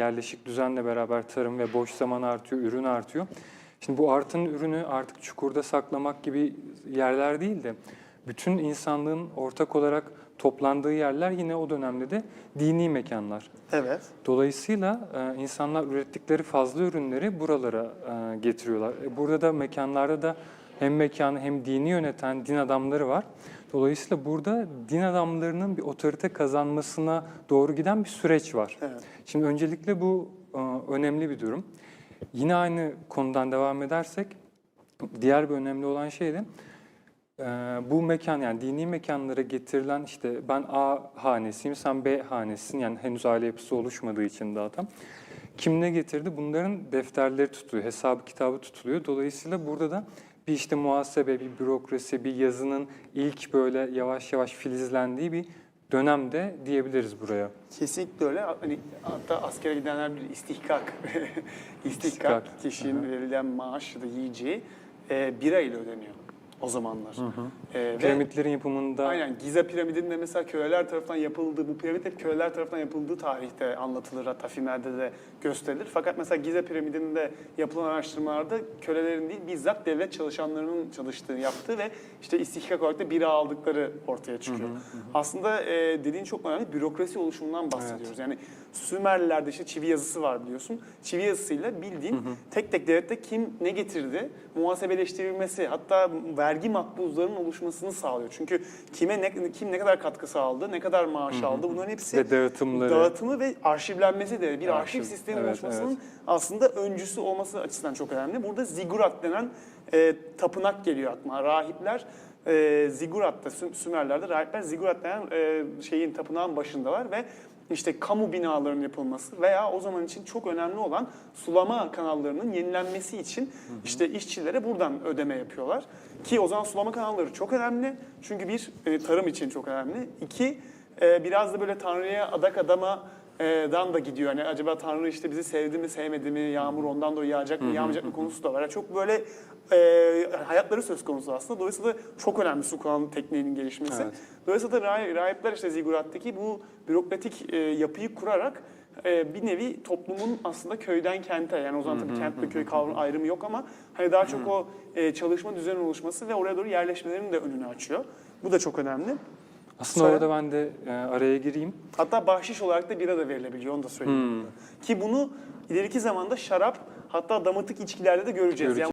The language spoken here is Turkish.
Yerleşik düzenle beraber tarım ve boş zaman artıyor, ürün artıyor. Şimdi bu artın ürünü artık çukurda saklamak gibi yerler değil de bütün insanlığın ortak olarak toplandığı yerler yine o dönemde de dini mekanlar. Evet. Dolayısıyla e, insanlar ürettikleri fazla ürünleri buralara e, getiriyorlar. E, burada da mekanlarda da hem mekanı hem dini yöneten din adamları var. Dolayısıyla burada din adamlarının bir otorite kazanmasına doğru giden bir süreç var. Evet. Şimdi öncelikle bu e, önemli bir durum. Yine aynı konudan devam edersek diğer bir önemli olan şey de e, bu mekan yani dini mekanlara getirilen işte ben A hanesiyim sen B hanesisin yani henüz aile yapısı oluşmadığı için daha tam. Kim ne getirdi? Bunların defterleri tutuluyor, hesabı kitabı tutuluyor. Dolayısıyla burada da bir işte muhasebe, bir bürokrasi, bir yazının ilk böyle yavaş yavaş filizlendiği bir dönemde diyebiliriz buraya. Kesinlikle öyle. Hani hatta askere gidenler bilir istihkak. istihkak, İstihkak. kişinin verilen maaş ya da yiyeceği e, bira ile ödeniyor o zamanlar. E, ve- Piramitlerin yapımında Aynen Giza piramidinin de mesela köleler tarafından yapıldığı, bu piramit hep köleler tarafından yapıldığı tarihte anlatılır hatta filmlerde de gösterilir. Fakat mesela Giza piramidinde yapılan araştırmalarda kölelerin değil bizzat devlet çalışanlarının çalıştığı, yaptığı ve işte istihkak olarak da bira aldıkları ortaya çıkıyor. Aslında e, dediğin çok önemli bürokrasi oluşumundan bahsediyoruz. Yani Sümerlilerde işte çivi yazısı var biliyorsun. Çivi yazısıyla bildiğin tek tek devlette kim ne getirdi, muhasebeleştirilmesi, hatta vergi makbuzlarının oluşmasını sağlıyor. Çünkü kime ne, kim ne kadar katkı sağladı, ne kadar maaş aldı bunların hepsi ve dağıtımları. dağıtımı ve arşivlenmesi de bir arşiv, Arşiv, sistemi evet, oluşmasının aslında öncüsü olması açısından çok önemli. Burada zigurat denen e, tapınak geliyor aklıma. Rahipler e, zigurat'ta, Sü- Sümerler'de rahipler zigurat denen e, şeyin tapınağın başındalar ve işte kamu binalarının yapılması veya o zaman için çok önemli olan sulama kanallarının yenilenmesi için işte işçilere buradan ödeme yapıyorlar. Ki o zaman sulama kanalları çok önemli. Çünkü bir e, tarım için çok önemli. İki e, biraz da böyle Tanrı'ya adak adama dan da gidiyor. Hani acaba Tanrı işte bizi sevdi mi sevmedi mi, yağmur ondan dolayı yağacak mı yağmayacak mı konusu da var. Yani çok böyle e, hayatları söz konusu aslında. Dolayısıyla çok önemli su kullanma tekniğinin gelişmesi. Evet. Dolayısıyla da rah- rahipler işte zigurattaki bu bürokratik e, yapıyı kurarak e, bir nevi toplumun aslında köyden kente yani o zaman tabii kent ve köy kavramı ayrımı yok ama hani daha çok o e, çalışma düzeninin oluşması ve oraya doğru yerleşmelerinin de önünü açıyor. Bu da çok önemli. Aslında Sonra- orada ben de e, araya gireyim. Hatta bahşiş olarak da bira da verilebiliyor onu da söyleyeyim. Ki bunu ileriki zamanda şarap hatta damıtık içkilerde de göreceğiz. Göreceğiz. Yani